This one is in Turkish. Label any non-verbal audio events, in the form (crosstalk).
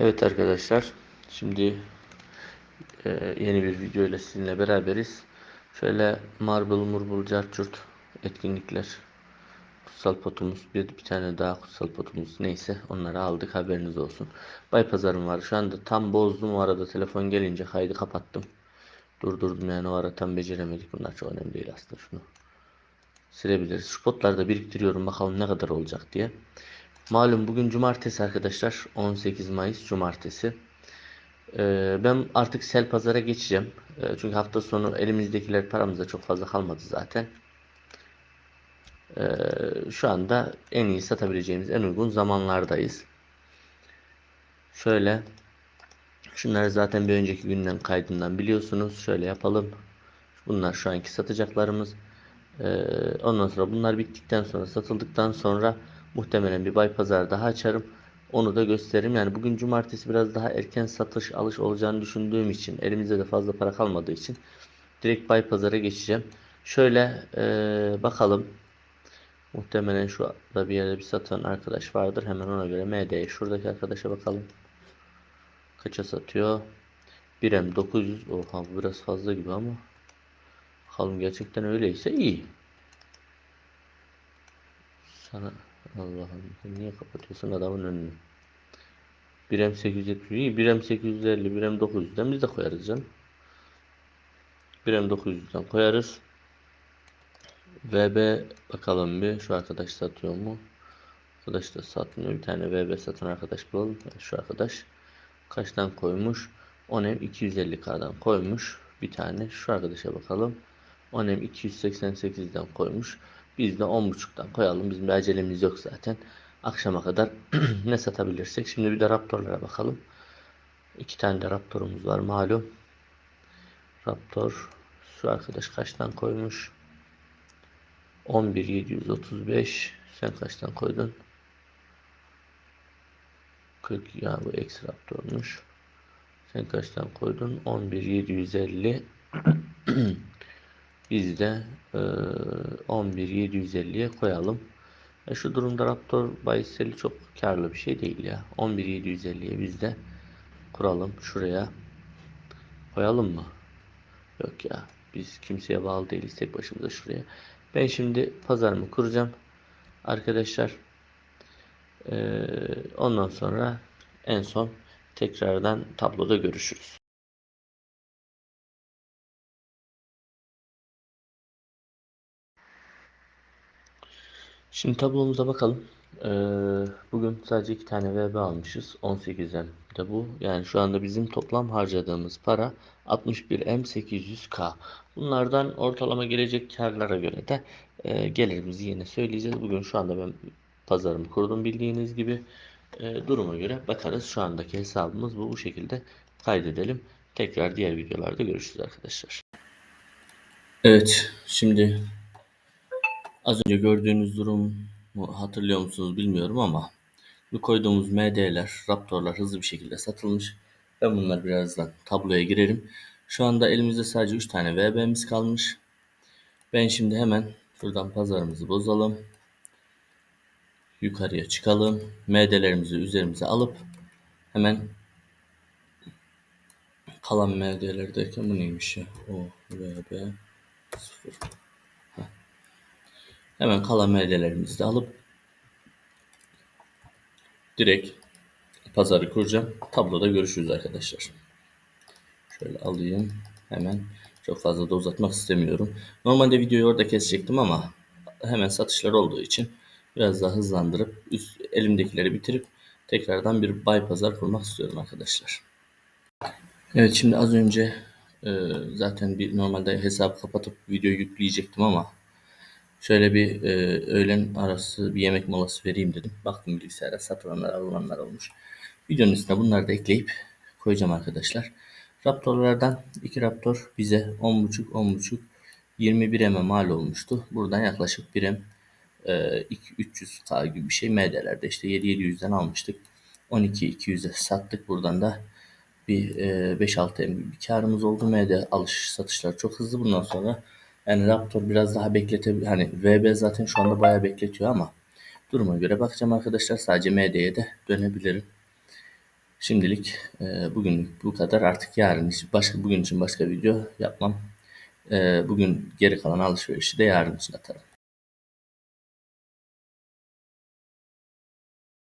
Evet arkadaşlar, şimdi e, yeni bir video ile sizinle beraberiz. Şöyle Marble, Murbul, Carchurt etkinlikler, kutsal potumuz, bir, bir tane daha kutsal potumuz neyse onları aldık haberiniz olsun. Bay pazarım var. Şu anda tam bozdum o arada telefon gelince kaydı kapattım. Durdurdum yani o ara tam beceremedik. Bunlar çok önemli değil aslında şunu. Silebiliriz. Şu potları da biriktiriyorum bakalım ne kadar olacak diye. Malum bugün cumartesi arkadaşlar. 18 Mayıs cumartesi. Ee, ben artık sel pazara geçeceğim. Ee, çünkü hafta sonu elimizdekiler paramızda çok fazla kalmadı zaten. Ee, şu anda en iyi satabileceğimiz en uygun zamanlardayız. Şöyle şunları zaten bir önceki günden kaydından biliyorsunuz. Şöyle yapalım. Bunlar şu anki satacaklarımız. Ee, ondan sonra bunlar bittikten sonra satıldıktan sonra muhtemelen bir bay pazar daha açarım. Onu da gösteririm. Yani bugün cumartesi biraz daha erken satış alış olacağını düşündüğüm için elimizde de fazla para kalmadığı için direkt bay pazara geçeceğim. Şöyle ee, bakalım. Muhtemelen şu da bir yerde bir satan arkadaş vardır. Hemen ona göre MD'ye şuradaki arkadaşa bakalım. Kaça satıyor? 1M 900. Oha bu biraz fazla gibi ama. Bakalım gerçekten öyleyse iyi. Sana Allah'ım niye kapatıyorsun adamın önünü? 1M 870 iyi 1M 850 1M 900'den biz de koyarız canım. 1M 900'den koyarız. VB bakalım bir şu arkadaş satıyor mu? Arkadaş da satmıyor. Bir tane VB satan arkadaş bulalım. Şu arkadaş kaçtan koymuş? 10M 250K'dan koymuş. Bir tane şu arkadaşa bakalım. 10M 288'den koymuş. Biz de 10.5'tan koyalım. Bizim bir acelemiz yok zaten. Akşama kadar (clears throat) ne satabilirsek. Şimdi bir de Raptor'lara bakalım. İki tane de Raptor'umuz var malum. Raptor şu arkadaş kaçtan koymuş? 11735 sen kaçtan koydun? 40 ya bu X Raptor'muş. Sen kaçtan koydun? 11750 (clears throat) Biz de e, 11750'ye koyalım. E şu durumda Raptor bayiseli çok karlı bir şey değil ya. 11750'ye biz de kuralım. Şuraya koyalım mı? Yok ya. Biz kimseye bağlı değiliz tek başımıza şuraya. Ben şimdi pazarımı kuracağım. Arkadaşlar ee, ondan sonra en son tekrardan tabloda görüşürüz. Şimdi tablomuza bakalım. Ee, bugün sadece iki tane VB almışız. 18'den de bu. Yani şu anda bizim toplam harcadığımız para 61M800K. Bunlardan ortalama gelecek karlara göre de e, gelirimizi yine söyleyeceğiz. Bugün şu anda ben pazarımı kurdum bildiğiniz gibi. E, duruma göre bakarız. Şu andaki hesabımız bu. Bu şekilde kaydedelim. Tekrar diğer videolarda görüşürüz arkadaşlar. Evet. Şimdi Az önce gördüğünüz durumu hatırlıyor musunuz bilmiyorum ama bu koyduğumuz MD'ler, Raptor'lar hızlı bir şekilde satılmış. Ben bunları birazdan tabloya girerim. Şu anda elimizde sadece 3 tane VB'miz kalmış. Ben şimdi hemen şuradan pazarımızı bozalım. Yukarıya çıkalım. MD'lerimizi üzerimize alıp hemen kalan MD'ler derken bu neymiş ya? O VB 0 Hemen kalan MD'lerimizi de alıp direkt pazarı kuracağım. Tabloda görüşürüz arkadaşlar. Şöyle alayım. Hemen çok fazla da uzatmak istemiyorum. Normalde videoyu orada kesecektim ama hemen satışlar olduğu için biraz daha hızlandırıp üst, elimdekileri bitirip tekrardan bir buy pazar kurmak istiyorum arkadaşlar. Evet şimdi az önce e, zaten bir normalde hesap kapatıp video yükleyecektim ama Şöyle bir e, öğlen arası bir yemek molası vereyim dedim. Baktım bilgisayara satılanlar alınanlar olmuş. Videonun üstüne bunları da ekleyip koyacağım arkadaşlar. Raptorlardan iki Raptor bize 10.5 10.5 21 M mal olmuştu. Buradan yaklaşık 1 M e, 300K gibi bir şey MD'lerde işte 7700'den almıştık. 12-200'e sattık. Buradan da bir e, 5-6 M gibi bir karımız oldu. MD alış satışlar çok hızlı. Bundan sonra yani Raptor biraz daha bekletebilir. Hani VB zaten şu anda bayağı bekletiyor ama duruma göre bakacağım arkadaşlar. Sadece MD'ye de dönebilirim. Şimdilik e, bugünlük bu kadar. Artık yarın başka bugün için başka video yapmam. E, bugün geri kalan alışverişi de yarın için atarım.